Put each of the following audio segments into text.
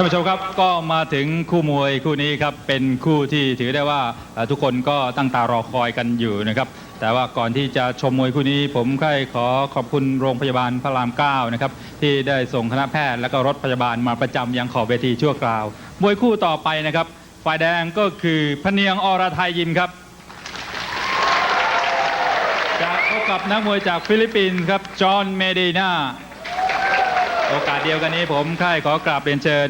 ท่านผู้ชมครับก็มาถึงคู่มวยคู่นี้ครับเป็นคู่ที่ถือได้ว่าทุกคนก็ตั้งตารอคอยกันอยู่นะครับ แต่ว่าก่อนที่จะชมมวยคู่นี้ ผมใคร่ขอขอบคุณโรงพยาบาลพระรามเก้านะครับที่ได้ส่งคณะแพทย์และก็รถพยาบาลมาประจำยังขอบเวทีชั่วคราว มวยคู่ต่อไปนะครับ ฝ่ายแดงก็คือพเนียงอรไทยยิมครับจะพบกับนักมวยจากฟิลิปปินส์ครับจอห์นเมดีนา โอกาสเดียวกันนี้ผมค่ายขอกราบเรียนเชิญ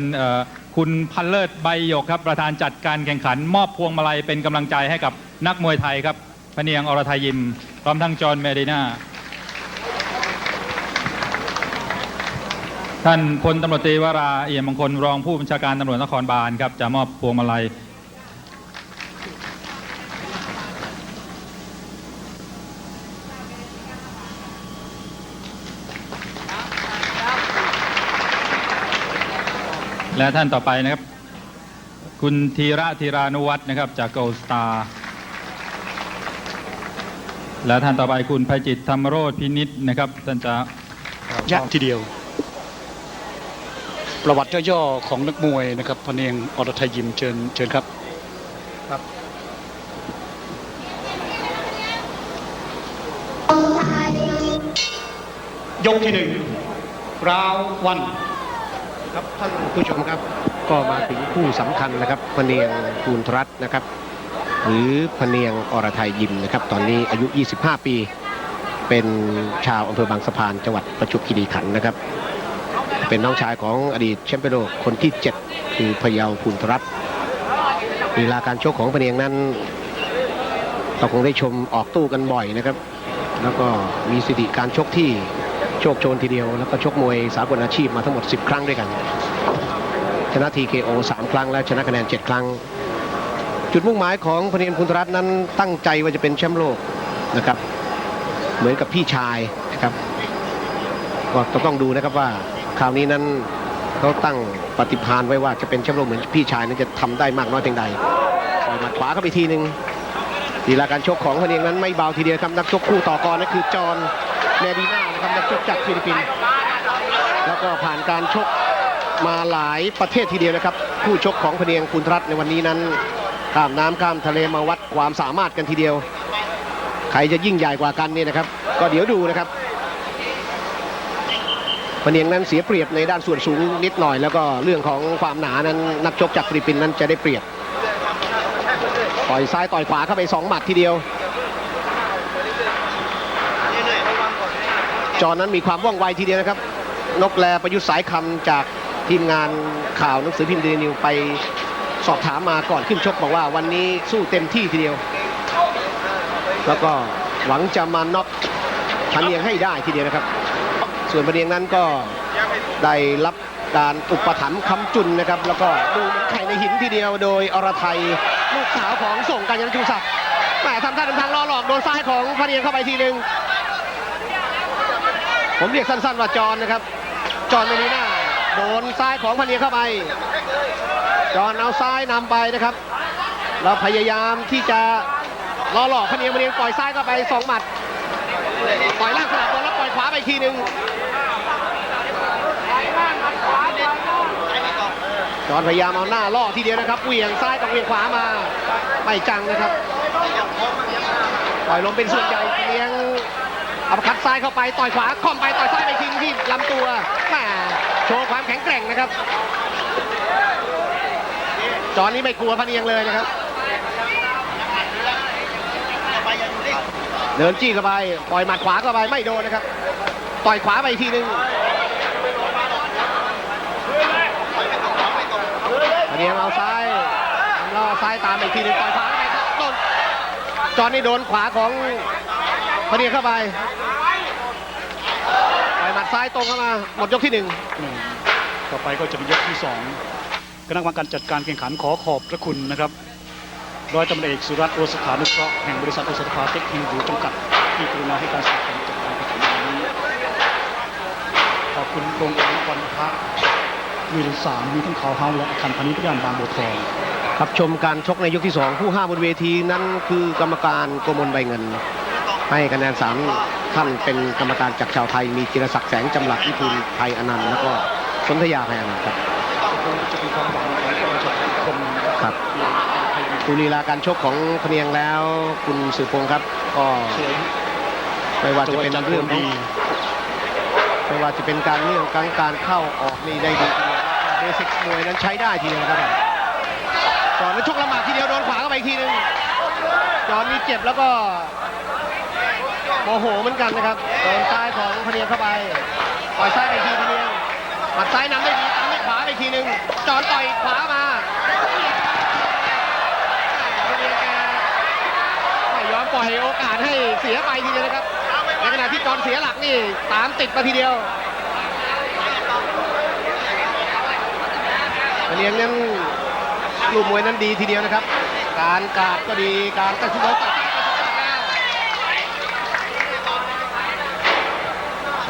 คุณพันเลิศใบหยกครับประธานจัดการแข่งขัน มอบพวงมาลัยเป็นกำลังใจให้กับนักมวยไทยครับพะเนียงอรทยยิมพร้อมทั้งจอห์นเมดีนาท่านพลตำรวจตรีวราเอี่ยมมงคลรองผู้บัญชาการตำรวจนครบาลครับจะมอบพวงมาลัย และท่านต่อไปนะครับ คุณธีระธีรานุวัฒน์นะครับ จากโกลสตาร์และท่านต่อไปคุณภัยจิตธรรมโรธพินิษนะครับท่านจะยะทีเดียว ประวัติย่อๆของนักมวยนะครับพะเนียงอรไทยยิมเชิญเชิญครับยกที่หนึ่งราววัน ครับท่านผู้ชมครับก็มาถึงคู่สำคัญนะครับพเนียงภูนทรัตน์นะครับ หรือพเนียงอรไทยยิมนะครับ ตอนนี้อายุ 25 ปี เป็นชาวอำเภอบางสะพานจังหวัดประจวบคีรีขันธ์นะครับ เป็นน้องชายของอดีตแชมป์เปี้ยนโลกคนที่ 7 คือพยาภูนทรัตน์ลีลาการชกของพเนียงนั้นเราคงได้ชมออกตู้กันบ่อยนะครับ แล้วก็มีสถิติการชกที่ โชคโชนทีเดียว แล้วก็ชกมวยสากลอาชีพมาทั้งหมด 10 ครั้งด้วยกัน ชนะ TKO 3ครั้งและชนะคะแนน 7 ครั้ง จุดมุ่งหมายของพเนียมคุณธรัตน์นั้นตั้งใจว่าจะเป็นแชมป์โลกนะครับ เหมือนกับพี่ชายนะครับก็ต้องดูนะครับว่าคราวนี้นั้นเขาตั้งปฏิภาณไว้ว่าจะเป็นแชมป์โลกเหมือนพี่ชายนั้นจะทำได้มากน้อยเพียงใดปล่อยหมัดขวาเข้าไปทีหนึ่งลีลาการชกของพเนียงนั้นไม่เบาทีเดียวครับนักชกคู่ต่อกรนั่นคือจอห์นเมดีนา ครับนักชกจากฟิลิปปินส์แล้วก็ผ่านการชกมาหลายประเทศทีเดียวนะครับผู้ชกของพเนียงคุณรัตในวันนี้นั้นข้ามน้ำข้ามทะเลมาวัดความสามารถกันทีเดียว ใครจะยิ่งใหญ่กว่ากันเนี่ยนะครับ ก็เดี๋ยวดูนะครับพเนียงนั้นเสียเปรียบในด้านส่วนสูงนิดหน่อย แล้วก็เรื่องของความหนานั้นนักชกจากฟิลิปปินส์นั้นจะได้เปรียบต่อยซ้ายต่อยขวาเข้าไปสองหมัดทีเดียว จอนั้นมีความว่องไวทีเดียวนะครับ นกแลประยุทธ์สายคำจากทีมงานข่าวหนังสือพิมพ์เดนิวไปสอบถามมาก่อนขึ้นชกบอกว่าวันนี้สู้เต็มที่ทีเดียว แล้วก็หวังจะมาน็อกพันเนียงให้ได้ทีเดียวนะครับ ส่วนพันเนียงนั้นก็ได้รับการอุปถัมภ์คำจุนนะครับ แล้วก็ดูเหมือนไข่ในหินทีเดียวโดยอรไทยลูกสาวของส่งการยันชูศักดิ์แหมทำท่าทำทางล่อหลอกโดนซ้ายของพันเนียงเข้าไปทีหนึ่ง ผมเรียกสั้นๆว่าจอนนะครับ จอนเมลีน่าโดนซ้ายของพะเนียเข้าไป จอนเอาซ้ายนำไปนะครับ เราพยายามที่จะล่อหลอกพะเนียงพะเนียงปล่อยซ้ายเข้าไปสองหมัด ปล่อยล่างสลับบอลแล้วปล่อยขวาไปทีหนึ่งจอนพยายามเอาหน้าล่อทีเดียวนะครับเวียงซ้ายกับเวียงขวามาไม่จังนะครับ ปล่อยลมเป็นส่วนใหญ่เลี้ยง อัปคัดซ้ายเข้าไปต่อยขวาคอมไปต่อยซ้ายไปทิ้งที่ลำตัวแหมโชว์ความแข็งแกร่งนะครับ จอนนี้ไม่กลัวพะเนียงเลยนะครับ เดินจี้เข้าไปปล่อยหมัดขวาเข้าไปไม่โดนนะครับ ต่อยขวาไปทีหนึงพะเนียงเอาซ้ายล่อซ้ายตามอีกทีหนึงต่อยขวาไปครับโดนจอนนี่โดนขวาของพะเนียงเข้าไป มัดซ้ายตรงเข้ามาหมดยกที่หนึ่งต่อไปก็จะเป็นยกที่สองคณะกรรมการจัดการแข่งขันขอขอบพระคุณนะครับร้อยตำรวจเอกสุรัตน์โอสถานุเคราะห์แห่งบริษัทโอสถาเทคโนโลยีจำกัดที่กรุณาให้การสนับสนุนจัดการแข่งขันนี้ขอบคุณโรงพยาบาลนครพระวิลสามมีทั้งเขาเฮาและอาคารพาณิชย์ย่านบางบัวทองครับชมการชกในยกที่ 2 ผู้ห้าบนเวทีนั้นคือกรรมการโกมลใบเงิน ให้คะแนนสาม ท่านเป็นกรรมการจากชาวไทย มีกิรศักดิ์แสงจำหลักนี่ทูลไทยอนันต์แล้วก็สนธยาไทยอนันต์ครับควารับดูลีลาการชกของพเนียงแล้วคุณสืบพงครับ ก็ไม่ว่าจะเป็นเรื่องดีไม่ว่าจะเป็นการเรื่องการการเข้าออกนี่ได้ดีเบสิกมวยนั้นใช้ได้ทีเดียวครับก่อนนั้นชกละหมากทีเดียวโดนขวาเข้าไปทีนึงจอนนี่เจ็บแล้วก็ โมโหเหมือนกันนะครับโดนซ้ายของพเนียงเข้าไปต่อยซ้ายไปทีพเนียงหมัดซ้ายนำได้ดีตามด้วยขวาไปทีหนึ่งจอนต่อยขวามาพเนียงแกไม่ยอมปล่อยโอกาสให้เสียไปทีเดียวนะครับในขณะที่จอนเสียหลักนี่ตามติดมาทีเดียวพเลี้ยงนั้นลูกมวยนั้นดีทีเดียวนะครับ การกาดก็ดีการตัดสินใจตัดก็สุดยอดแล้ว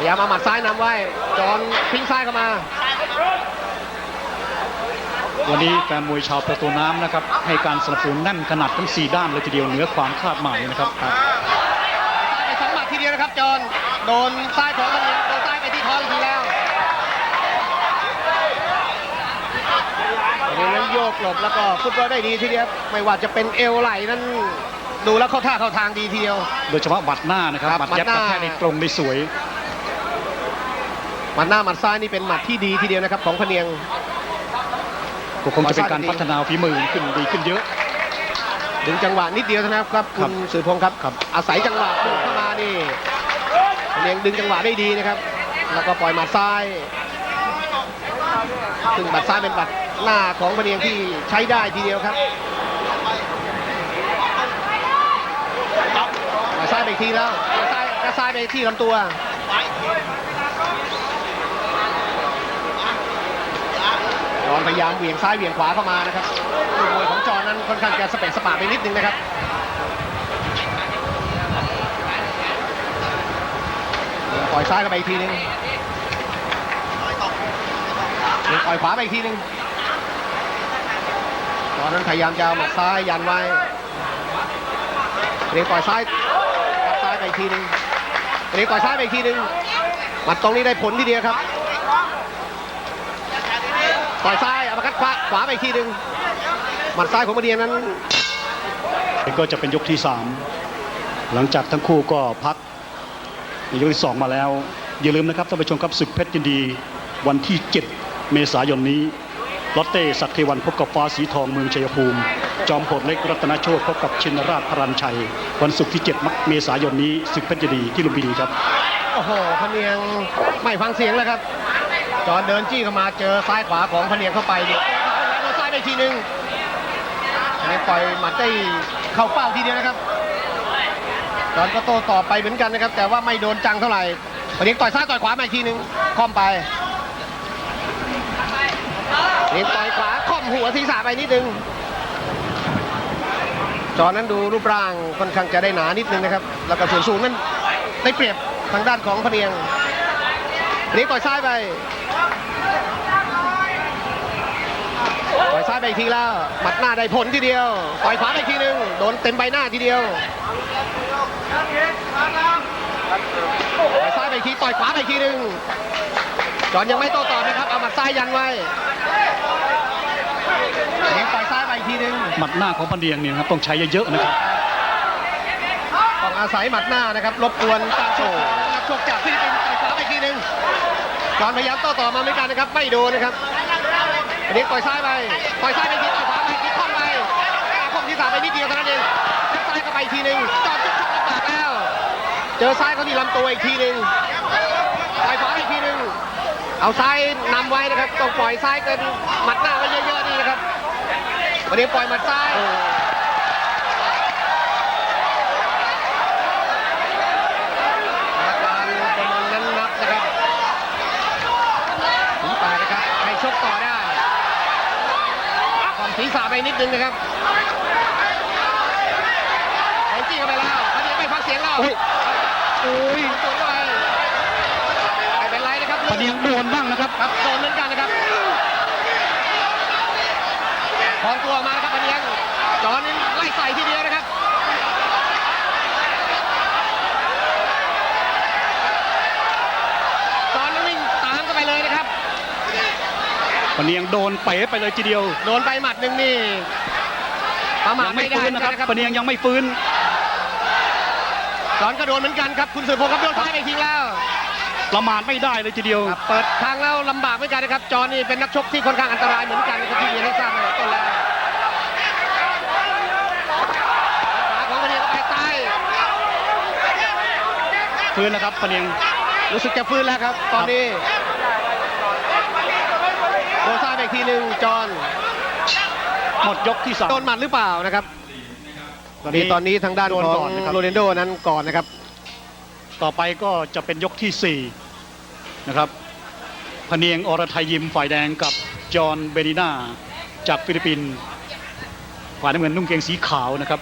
พยายามเอาหมัดซ้ายนำไว้ จอนทิ้งซ้ายเข้ามา วันนี้แฟนมวยชาวประตูน้ำนะครับ ให้การสนับสนุนแน่นขนาดทั้ง 4 ด้านเลยทีเดียวเหนือความคาดหมายนะครับซ้ายไปสองหมัดทีเดียวนะครับจอนโดนซ้ายของมันโดนซ้ายไปที่คออีกทีแล้วเดี๋ยวนั้นโยกหลบแล้วก็ฟุตบอลได้ดีทีเดียวไม่ว่าจะเป็นเอวไหลนั้นดูแล้วเข้าท่าเข้าทางดีทีเดียว โดยเฉพาะบัดหน้านะครับครับบัดยับหมักดหน้าระแทกในตรงได้สวยห มัดหน้าหมัดซ้ายนี่เป็นหมัดที่ดีทีเดียวนะครับของพะเนียงก็คงจะเป็นการพัฒนาฝีมือขึ้นดีขึ้นเยอะ ดึงจังหวะนิดเดียวเท่านั้นครับครัคุบณสือพงศ์ครับ อาศัยจังหวะโดดเข้ามานี่พะเนียงดึงจังหวะได้ดีนะครับ แล้วก็ปล่อยหมัดซ้ายซึ่งหมัดซ้ายเป็นหมัดหน้าของพะเนียงที่ใช้ได้ทีเดียวครับหมัดซ้ายไปอีกทีแล้วหมัดซ้ายกระซ้ายไปที่ลำตัว จอนพยายามเหวี่ยงซ้ายเหวี่ยงขวาเข้ามานะครับลูกมวยของจอนั้นค่อนข้างจะสเปะสปะไปนิดนึงนะครับปล่อยซ้ายเข้าไปอีกทีนึงปล่อยขวาไปอีกทีนึงตอนนั้นพยายามจะเอาหมัดซ้ายยันไว้เรียงปล่อยซ้ายซ้ายไปอีกทีนึงเรียงปล่อยซ้ายไปอีกทีนึงหมัดตรงนี้ได้ผลทีเดียวครับ ต่อยซ้ายอัปคัดขวาขวาไปอีกทีหนึ่งหมัดซ้ายของมาเดียนั้น ก็จะเป็นยกที่ 3 หลังจากทั้งคู่ก็พักในยกที่ 2 มาแล้ว อย่าลืมนะครับท่านผู้ชมครับศึกเพชรยินดี วันที่ 7 เมษายนนี้ลอตเต้สักเทวันพบกับฟ้าสีทองเมืองชัยภูมิ จอมโหดเล็กรัตนโชตพบกับชินราชพรัญชัย วันศุกร์ที่ 7 เมษายนนี้ศึกเพชรยินดีที่ลุมพินีครับ โอ้โหพะเนียงไม่ฟังเสียงแล้วครับ จอนเดินจี้เข้ามาเจอซ้ายขวาของพะเนียงเข้าไปเนี่ยโดนซ้ายไปทีหนึ่งนียงปล่อยหมัดได้เข้าเป้าทีเดียวนะครับจอนก็โต้ตอบไปเหมือนกันนะครับ แต่ว่าไม่โดนจังเท่าไหร่พะเนียงต่อยซ้ายต่อยขวามาอีกทีหนึ่งค่อมไปนียงต่อยขวาค่อมหัวศีรษะไปนิดนึง จอนั้นดูรูปร่างค่อนข้างจะได้หนานิดนึงนะครับ แล้วก็ส่วนสูงนั้นได้เปรียบทางด้านของพเนียงนียงต่อยซ้ายไป ต่อยซ้ายไปอีกทีแล้วหมัดหน้าได้ผลทีเดียวต่อยขวาไปอีกทีหนึงโดนเต็มใบหน้าทีเดียวต่อยซ้ายไปอีกทีต่อยขวาไปอีกทีหนึงจอนยังไม่โต้ตอบนะครับเอาหมัดซ้ายยันไว้พะเนียงต่อยซ้ายไปอีกทีหนึงหมัดหน้าของพันเดียงเนี่ยนะครับต้องใช้เยอะๆนะครับต้องอาศัยหมัดหน้านะครับรบกวนการโชกนักชกจากฟิลิปปินส์ต่อยขวาไปอีกทีหนึ่ง จอนพยายามโต้ต่อมาเหมือนกันนะครับ ไม่โดนนะครับอันนี้ต่อยซ้ายไปต่อยซ้ายไปทีต่อยขวาไปอีกทีคล่อมไปคล่อมที่สามไปนิดเดียวเท่านั้นเองยัดซ้ายเข้าไปอีกทีหนึ่งจอนจุกชกลำบากแล้ว เจอซ้ายเขาที่ลำตัวอีกทีหนึ่งต่อยขวาอีกทีหนึ่งเอาซ้ายนำไว้นะครับต้องปล่อยซ้ายเกินหมัดหน้าไว้เยอะๆนี่นะครับวันนี้ปล่อยหมัดซ้าย อาการกำลังนั้นนับนะครับถึงตายนะครับ ให้ช กต่อได้ความศีรษะไปนิดนึงนะครับแองจี้เข้าไปแล้วอันนี้ไม่ฟังเสียงแล้วโอ้ยโอ้ยสวนเข้าไปไม่เป็นไรนะครับพันเดียงโดนบ้างนะครับครับโดนเหมือนกันนะครับพองตัวออกมานะครับพันเนียงจอนี่ไล่ใส่ทีเดียวนะครับ จอนนี่วิ่งตามเข้าไปเลยนะครับ พันเดียงโดนเป๋ไปเลยทีเดียว โดนไปหมัดหนึ่งนี่ประมาทยังไม่ไม่ได้ฟื้นนะครับนะครับพะเนียงยังไม่ฟื้นจอนก็โดนเหมือนกันครับคุณสุรพงศ์ครับโดนซ้ายไปอีกทีแล้วประมาทไม่ได้เลยทีเดียว ครับเปิดทางแล้วลำบากเหมือนกันนะครับจอนี่เป็นนักชกที่ค่อนข้างอันตรายเหมือนกันนะครับที่เรียนให้ทราบในต้นแล้วขวาของพะเนียงก็ไปซ้ายฟื้นแล้วครับพะเนียงรู้สึกจะฟื้นแล้วครับ ตอนนี้โดนซ้ายไปอีกทีหนึ่งจอนหมดยกที่สามโดนหมัดหรือเปล่านะครับ ตอนนี่นี้ตอนนี้ทางด้านโดนของก่อนนะครับ โรนัลโดนั้นก่อนนะครับ ต่อไปก็จะเป็นยกที่สี่นะครับพะเนียงอรไทยยิมฝ่ายแดงกับจอห์นเบนิน่าจากฟิลิปปินส์ฝ่ายน้ำเงินนุ่งเกงสีขาวนะครับ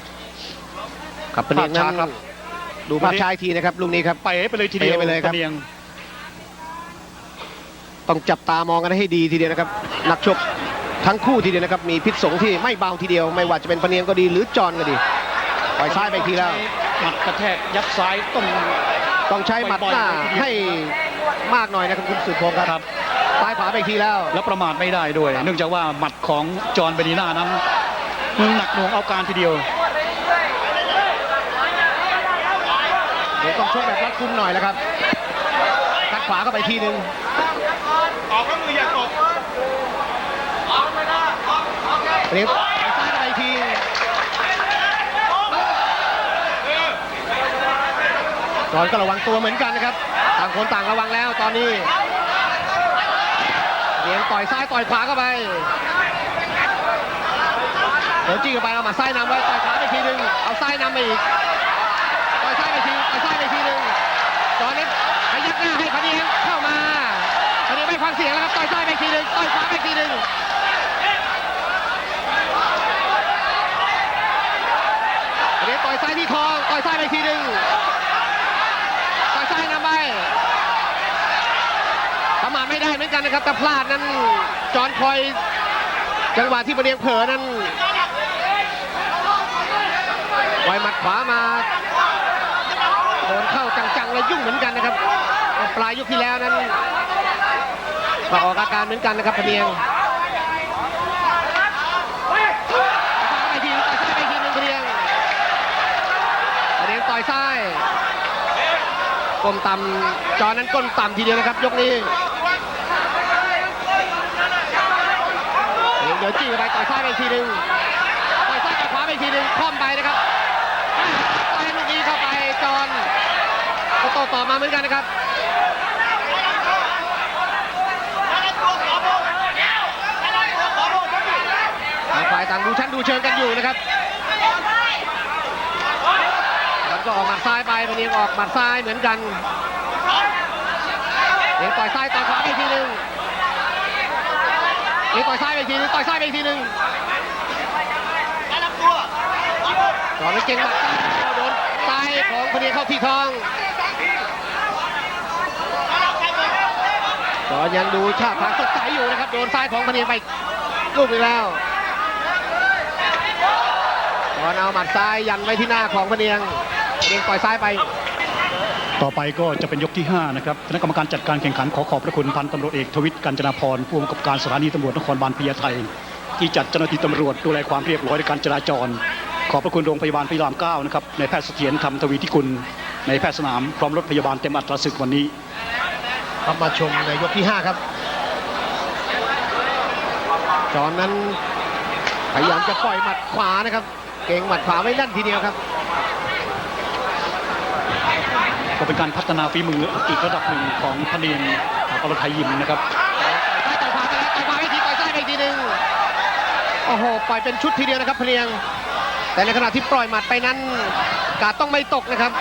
ครับพะเนียงนั้ภาพช้านครับ ดูภาพช้าอีกทีนะครับลูกนี้ครับ ไปไปเลยทีเดียวเป๋ไปเลยครับ พะเนียง ต้องจับตามองกันให้ดีทีเดียวนะครับนักชกทั้งคู่ทีเดียวนะครับมีพิษสงที่ไม่เบาทีเดียว ไม่ว่าจะเป็นพะเนียงก็ดีหรือจอนก็ดีปล่อยซ้ายไปอีกทีแล้วหมัดกระแทกยัดซ้ายต้องต้องใช้หมัดหน้าบ่อยๆทีเดียวให้มากหน่อยนะครับคุณสุดพงศ์คครัรับบซ้ายขวาไปอีกทีแล้ว แล้วประมาทไม่ได้ด้วย เนื่องจากว่าหมัดของจอห์นเบนิน่านั้นมึงหนักหน่วงเอาการทีเดียวเดี๋ยวต้องชกแบบรัดกุมหน่อยแล้วครับตัดขวาเข้าไปทีหนึ่ง อันนี้ซ้ายเข้าไปอีกทีจอนก็ระวังตัวเหมือนกันนะครับ ต่างคนต่างระวังแล้วตอนนี้เดียงต่อยซ้ายต่อยขวาเข้าไปเดี๋ยวจี้เข้าไปเอาหมาซ้ายนำไว้ต่อยขวาไปทีหนึ่งเอาซ้ายนำไปอีกต่อยซ้ายไปทีต่อยซ้ายไปทีหนึ่งจอนี้พยักหน้าให้พะเนียงเข้ามา พะเนียงไม่ฟังเสียงแล้วครับต่อยซ้ายไปทีหนึ่งต่อยขวาไปทีหนึ่งพะเนียงต่อยซ้ายที่คอต่อยซ้ายไปทีหนึ่งต่อยซ้ายนำไปประมาทไม่ได้เหมือนกันนะครับแต่พลาดนั้นจอนคอยจังหวะที่พะเนียงเผลอนั้นไวหมัดขวามาโดนเข้าจังๆเลยยุ่งเหมือนกันนะครับ ปลายยกที่แล้วนั้น ก็ออกอาการเหมือนกันนะครับพะเนียงไปทีต่อยซ้ายไปทีหนึงพะเนียงพะเนียงต่อยซ้ายก้มต่ำจอนั้นก้นต่ำทีเดียวนะครับ ยกนี้เดี๋ยวจี้เข้าไปต่อยซ้ายไปอีกทีหนึ่งต่อยซ้ายต่อยขวาไปอีกทีหนึ่งคล่อมไปนะครับต่อยลูกนี้เข้าไปจอนก็โต้ตอบมาเหมือนกันนะครับ ต่างดูชั้นดูเชิงกันอยู่นะครับมันก็ออกหมัดซ้ายไปพะเนียงออกหมัดซ้ายเหมือนกันเดี๋ยวต่อยซ้ายต่อยขวาไปอีกทีหนึ่งเดี๋ยวต่อยซ้ายไปอีกทีหนึงต่อยซ้ายไปอีกทีหนึ่งต่อนนั้นเก่งหมัดซ้ายโดนซ้ายของพเนียงเข้าที่ท้องตอยังดูชาติทางสดใสอยู่นะครับ โดนซ้ายของพเนียงไปลูกหนึงแล้ว ตอนเอาหมัดซ้ายยันไว้ที่หน้าของพะเนียงพะเนียงปล่อยซ้ายไป ต่อไปก็จะเป็นยกที่ 5 นะครับคณะกรรมการจัดการแข่งขันขอขอบพระคุณพันตำรวจเอกทวิตกัญจนาพรผู้กำกับการสถานีตำรวจนครบาลพญาไทที่จัดเจ้าหน้าที่ตำรวจดูแลความเรียบร้อยในการจราจร ขอบพระคุณโรงพยาบาลพระรามเก้านะครับในแพทย์เสถียรธรรมทวีที่คุณในแพทย์สนามพร้อมรถพยาบาลเต็มอัตราศึกวันนี้ครับมาชมในยกที่ 5 ครับ จอนนั้นพยายามจะปล่อยหมัดขวานะครับ เก่งหมัดขวาไว้ลั่นทีเดียวครับ ก็เป็นการพัฒนาฝีมืออีกระดับหนึ่งของพะเนียงอรไทยยิมนะครับซ้ายต่อยขวาไปแล้วต่อยขวาไปอีกทีต่อยซ้ายไปอีกทีหนึ่งโอ้โหปล่อยเป็นชุดทีเดียวนะครับพะเนียง แต่ในขณะที่ปล่อยหมัดไปนั้น กาดต้องไม่ตกนะครับ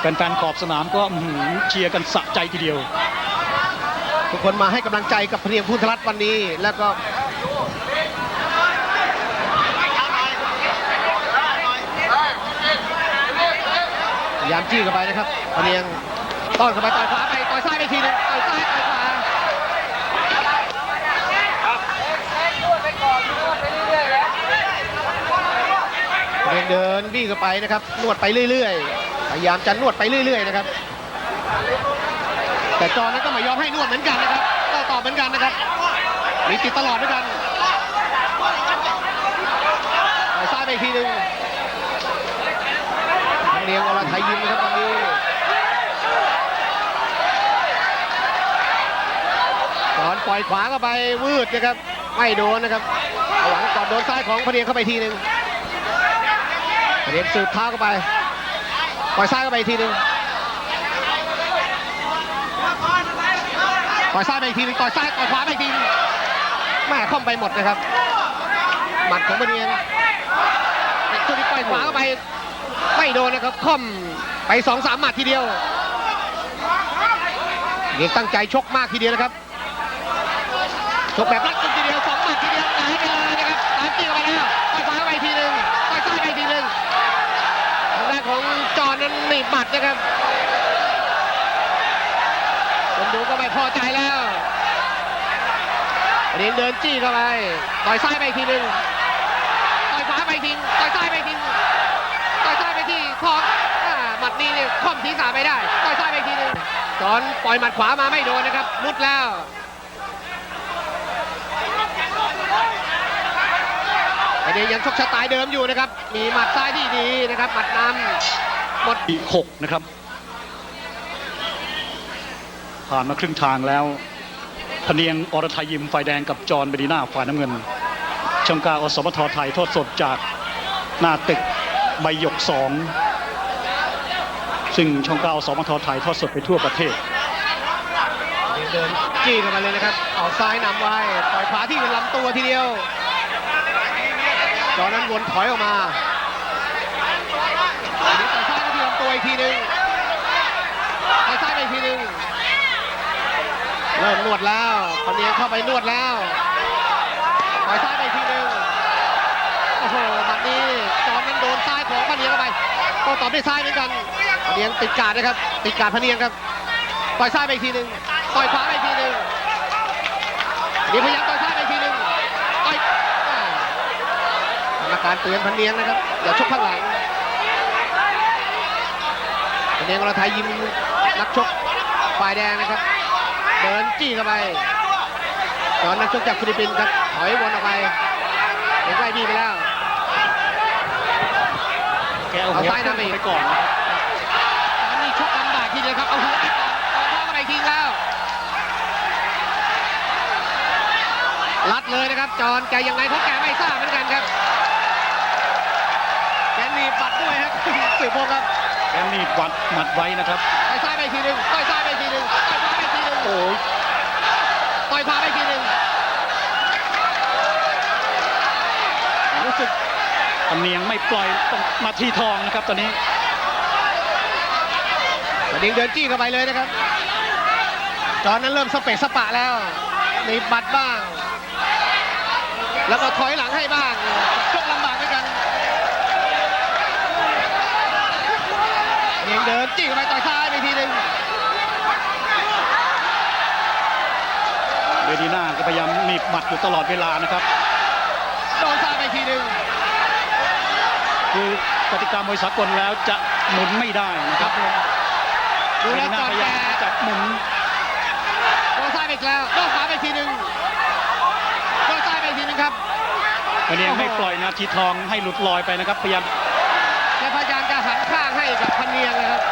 แฟนๆขอบสนามก็อื้อหือเชียร์กันสะใจทีเดียว ทุกคนมาให้กำลังใจกับพะเนียงพุทธรัตน์วันนี้ แล้วก็พ ยายามจี้เข้าไปนะครับพเนียงต้อนเข้าไปต่อยขวาไปต่อยซ้ายไปทีหนึงต่อยซ้ายต่อยขวาพะเนียงเดินวิ่งเข้าไปนะครับ นวดไปเรื่อยๆ พยายามจะนวดไปเรื่อยๆนะครับ แต่จอนั้นก็ไม่ยอมให้นวดเหมือนกันนะครับก็ตอบเหมือนกันนะครับ มีติดตลอดเหมือนกันต่อยซ้ายไปทีหนึ่ง เนียงอรไทยยิมนะครับตอนนี้ตอนปล่อยขวาเข้าไปวืดนะครับไม่โดนนะครับหวังก่อนโดนซ้ายของพเนียงเข้าไปทีหนึ่งพเนียงสืบเท้าเข้าไปปล่อยซ้ายเข้าไปทีหนึ่งปล่อยซ้ายไปอีกทีหนึ่งต่อยซ้ายต่อยขวาไปอีกทีหนึ่งแม่ค่อมไปหมดนะครับ หมัดของพเนียงช่วงนี้ปล่อยขวาเข้าไป ไม่โดนนะครับค่อมไปสองสามหมัดทีเดียวเด็กตั้งใจชกมากทีเดียวนะครับชกแบบรัดกุมทีเดียวสองหมัดทีเดียวตายไปเลยนะครับตามจี้เข้าไปแล้วต่อยขวาเข้าไปทีหนึ่งต่อยซ้ายไปทีหนึ่งทางด้านของจอนนั้นหนีบหมัดนะครับคนดูก็ไม่พอใจแล้วอันนี้เดินจี้เข้าไปต่อยซ้ายไปทีหนึ่งต่อยขวาไปอีกทีต่อยซ้ายไป อยซ้ายไปที่คอหมัดนี้เนี่ยค่อมศีรษะไม่ได้ต่อยซ้ายไปทีนึงจอนปล่อยหมัดขวามาไม่โดนนะครับมุดแล้วอันนี้ยังชกสไตล์เดิมอยู่นะครับ มีหมัดซ้ายที่ดีนะครับหมัดนำหมดที่หกนะครับ ผ่านมาครึ่งทางแล้วพเนียงอรไทยยิมฝ่ายแดงกับจอนเบดีนาฝ่ายน้ำเงินช่องกาอสมทไทยโทอดสดจากหน้าตึกใบหยกสอง ซึ่งช่องเกาอสมทไทยทอดสดไปทั่วประเทศเดินจี้เข้ามาเลยนะครับออกซ้ายนำไว้ต่อยขวาที่เป็นลำตัวทีเดียวจอนั้นวนถอยออกมาอันนี้ต่อยซ้ายก็ที่ลำตัวอีกทีหนึ่งต่อยซ้ายอีกทีหนึ่งเริ่มนวดแล้วปเนียงเข้าไปนวดแล้วต่อยซ้ายอีกทีหนึ่งโอ้โหหมัดนี้จอนนั้นโดนซ้ายของพะเนียงเข้าไปก็ตอบด้วยซ้ายเหมือนกัน พเนียงติดการดนะครับ ติดการดพเนียงครับ ต่อยซ้ายไปอีกทีหนึ่งต่อยขวาไปอีกทีหนึ่งนี่พยายามต่อยซ้ายไปอีกทีหนึ่งต่อยอ่ากรรมการเตือนพเนียงนะครับอย่าชกข้างหลังพเนียงเราไทยยิมนักชกฝ่ายแดงนะครับ เดินจี้เข้าไปตอนนักชกจากฟิลิปปินส์ครับถอยวนออกไปเห็นไล่บี้ไปแล้วเอาซ้ายนำไปก่อนนะครับ ตอนนี้ชกลำบากทีเดียวครับ เอาหัวไปก่อนต่อยเข้าไปอีกทีแล้ว รัดเลยนะครับ จอนแกยังไงเขาแกไม่ทราบเหมือนกันครับ แกหนีบบัตรด้วยครับสืบพงษ์ครับ แกนี่วัดหมัดไว้นะครับต่อยซ้ายไปอีกทีหนึ่งต่อยซ้ายไปอีกทีหนึ่งต่อยขวาไปอีกทีหนึ่งโอ้ยต่อยขวาไปอีกทีหนึ่งรู้สึกพเนียงไม่ปล่อยต้องมาที่ทองนะครับตอนนี้ กระดิ่งเดินจี้เข้าไปเลยนะครับจอนนั้นเริ่มสเปะสปะแล้วหนีบบัตรบ้าง แล้วก็ถอยหลังให้บ้างชกลำบากเหมือนกันเองเดินจี้เข้าไปต่อยซ้ายไปทีหนึ่งเบดีน่าก็พยายามหนีบหมัดอยู่ตลอดเวลานะครับโดนซ้ายไปทีหนึ่งคือกติกามวยสากลแล้วจะหมุนไม่ได้นะครับ ดูเบแล้วดีน่าก่อนพยาแกยามจะหมุนโดนซ้ายไปอีกแล้วโดนขวาไปทีหนึ่งโดนซ้ายไปทีหนึงครับพเนียงไม่ปล่อยนาทีทองให้หลุดลอยไปนะครับพยายามแกพยายามจะหันข้างให้กับพันเนียงนะครับ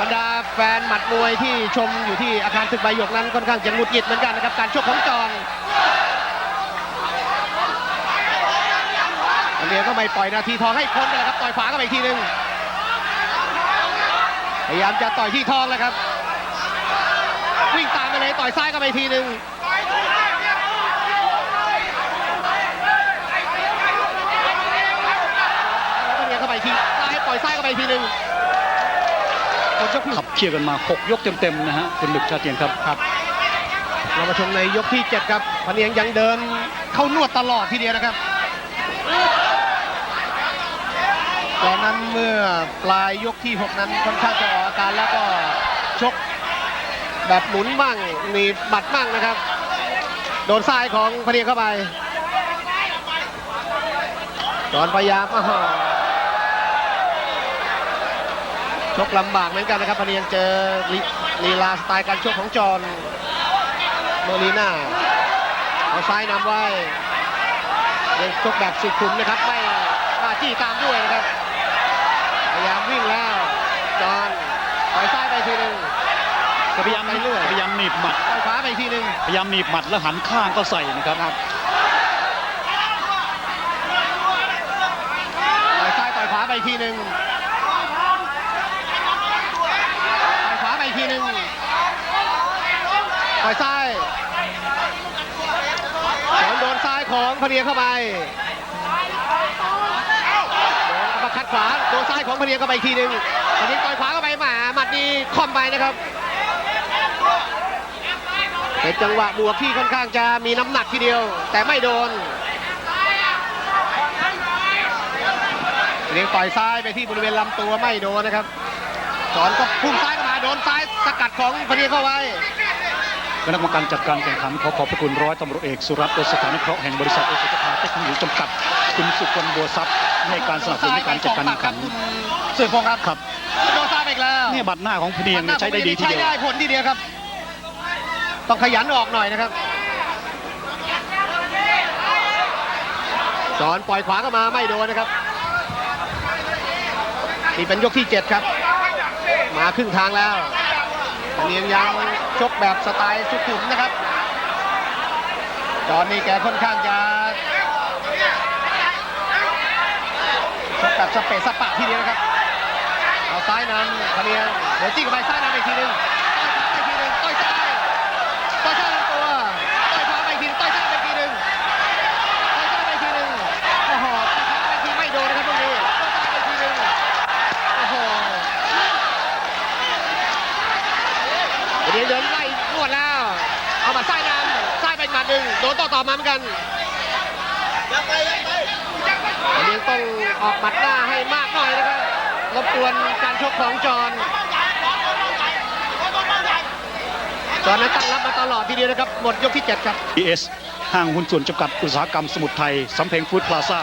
บรรดาแฟนหมัดมวยที่ชมอยู่ที่อาคารตึกใบหยกนั้นค่อนข้างจะหงุดหงิดเหมือนกันนะครับการชกของจอนพันเนียงก็ไม่ปล่อยนาทีทองให้พ้นไปแล้วครับต่อยขวาเข้าไปอีกทีหนึ่ง พยายามจะต่อยที่ทองแล้วครับ วิ่งตามไปเลยต่อยซ้ายเข้าไปอีกทีหนึ่งแล้วก็เนียงเข้าไปอีกทีซ้ายปล่อยซ้ายเข้าไปอีกทีหนึ่งหมดยกที่ขับเคี่ยวกันมา 6 ยกเต็มๆนะฮะคุณหลึกชาเตียนครับครับ เรามาชมในยกที่ 7 ครับพะเนียงยังเดินเข้านวดตลอดทีเดียวนะครับ ตอนนั้นเมื่อปลายยกที่ 6 นั้นค่อนข้างจะออกอาการแล้วก็ชกแบบหมุนบ้างหนีบัดบ้างนะครับ โดนซ้ายของพเนียงเข้าไปตอนพยายามาชกลำบากเหมือนกันนะครับพเนียงเจอลีลีลาสไตล์การชกของจอนโมลีน่าเอาซ้ายนำไว้เดินชกแบบสุขุมนะครับไม่มาจี้ตามด้วยนะครับ พยายามวิ่งแล้ว จอนต่อยซ้ายไปทีหนึ่งก็พยายามไปเรื่อยพยายามหนีบหมัดต่อยขวาไปทีหนึ่งพยายามหนีบหมัดแล้วหันข้างก็ใส่นะครับต่อยซ้ายต่อยขวาไปทีหนึ่งต่อยขวาไปทีหนึ่งต่อยซ้ายจอนโดนซ้ายของพะเนียงเข้าไปโดนอัปเปอร์คัดขวาโดนซ้ายของพะเนียงเข้าไปอีกทีหนึ่ง พะเนียงต่อยขวาเข้าไปหมาหมัดนี้ค่อมไปนะครับเป็นจังหวะบวกที่ค่อนข้างจะมีน้ำหนักทีเดียว แต่ไม่โดนเรียงต่อยซ้ายไปที่บริเวณลำตัวไม่โดนนะครับสอนก็พุ่งซ้ายเข้ามาโดนซ้ายสกัดของพะเนีเข้าไว้คณะกรรมการจัดการแข่งขันขอขอบพระคุณร้อยตำรวจเอกสุรัตน์โอสถานเคราะห์แห่งบริษัทโอสถาเทคโนโลยีจำกัด คุณสุคนบัวทรัพย์ให้การสนับสนุนในการจัดการแข่งขันสื่อพงษ์ครับ อีกแล้วเนี่ยบัตรหน้าของพเนียงเนี่ยใช้ได้ดีทีใช้เดียวได้ผลทีเดียวครับ ต้องขยันออกหน่อยนะครับจอนปล่อยขวาเข้ามาไม่โดนนะครับนี่เป็นยกที่ 7 ครับ มาครึ่งทางแล้วเนียงยังชกแบบสไตล์สุขุมนะครับ จอนนี่แกค่อนข้างจะชกแบบสเปซสปะทีเดียวนะครับเอา ซ้ายนำพะเนียงเดี๋ยวจิ้งเข้าไปซ้ายนำอีกทีหนึงต่อยขวาไปอีกทีหนึงต่อยซ้ายต่อยซ้ายลำตัวต่อยขวาไปอีกทีหนึงต่อยซ้ายไปอีกทีหนึงต่อยซ้ายไปอีกทีหนึงโอ้โหต่อยขวาไปอีกทีไม่โดนนะครับตรงนี้ต่อยซ้ายไปอีกทีหนึงโอ้โหเดี๋ยวเดินไล่นวดแล้ว เอามาซ้ายนำซ้ายไปอีกหมัดหนึ่งโดนต่อต่อมาเหมือนกันพะเนียงต้องออกหมัดหน้าให้มากหน่อยนะครับ รบกวนการชกของจอห์นจอห์นนั้นตั้งรับมาตลอดทีเดียวนะครับ หมดยกที่ 7 ครับ ES ห้างหุ้นส่วนจำกัดอุตสาหกรรมสมุทรไทยสำเพ็งฟู้ดพลาซ่า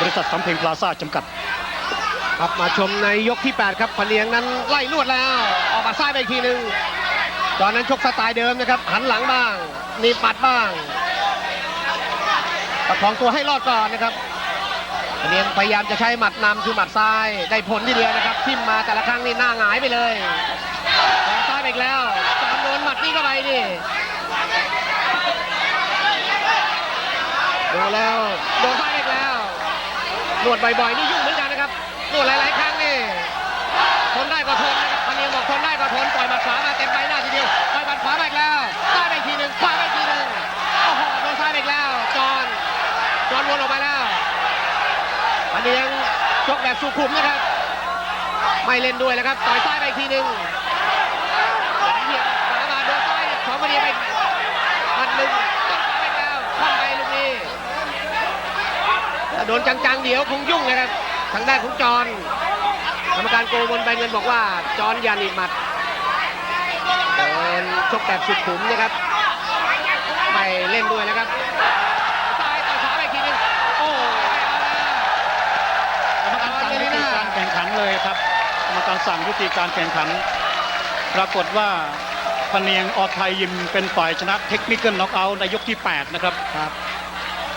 บริษัทสำเพ็งพลาซ่าจำกัดครับมาชมในยกที่ 8 ครับพะเลียงนั้นไล่นวดแล้ว ออกมาซ้ายไปอีกทีหนึ่งตอนนั้นชกสไตล์เดิมนะครับ หันหลังบ้างหนีบปัดบ้างประคองตัวให้รอดก่อนนะครับพะ เลียงพยายามจะใช้หมัดนำคือหมัดซ้ายได้ผลทีเดียวนะครับทิ่มมาแต่ละครั้งนี่หน้าหงายไปเลยแทงซ้ายไปอีกแล้วจอมโดนหมัดนี่เข้าไปนี่ดูแล้วโดนซ้ายอีกแล้วนวดบ่อยๆนี่ยุ่งเหมือนกันนะครับนวดหลายๆครั้งนี่ทนได้ก็ทนนะครับพันเนียงบอกทนได้ก็ทนปล่อยหมัดขวามาเต็มใบหน้าทีเดียวปล่อยหมัดขวาไปอีกแล้วซ้ายไปอีกทีหนึ่งขวาไปอีกทีหนึ่งโอ้โหโดนซ้ายไปอีกแล้วจอนจอนวนออกไปแล้ว เนียงชกแบบสุขุมนะครับ ไม่เล่นด้วยแล้วครับ ต่อยซ้ายไปทีหนึ่งเหียบขวามาโดนซ้ายของพันเนียไปมัดหนึ่งต้นขวาไปแล้วคว่ำไปลูกนี้โดนจังๆเดี๋ยวคงยุ่งนะครับ ทางด้านของจอนกรรมการโกมลใบเงินบอกว่าจอนยานีบหมัดเดินชกแบบสุขุมนะครับ ไม่เล่นด้วยนะครับซ้ายต่อยขวาไปอีกทีนึงโอ้ไม่เอาแล้ว กรรมการสั่งยุติการแข่งขัน เลยครับกรรมการสั่งยุติการแข่งขัน ปรากฏว่าพเนียงออไทยยิมเป็นฝ่ายชนะเทคนิคเกิลน็อกเอาท์ในยกที่ 8 นะครับครับ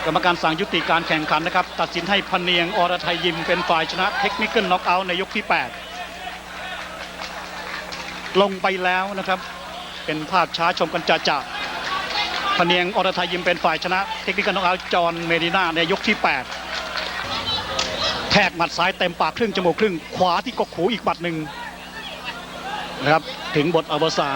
กรรมการสั่งยุติการแข่งขันนะครับ ตัดสินให้พเนียงอรไทยยิมเป็นฝ่ายชนะเทคนิคเกิลน็อกเอาท์ในยกที่ 8 ลงไปแล้วนะครับ เป็นภาพช้าชมกันจ่าจ่าพเนียงอรไทยยิมเป็นฝ่ายชนะ เทคนิคเกิลน็อกเอาท์จอห์นเมดิน่าในยกที่ 8 แทกหมัดซ้ายเต็มปากครึ่งจมูกครึ่งขวาที่กกหูอีกหมัดหนึ่งนะครับถึงบทอวสาน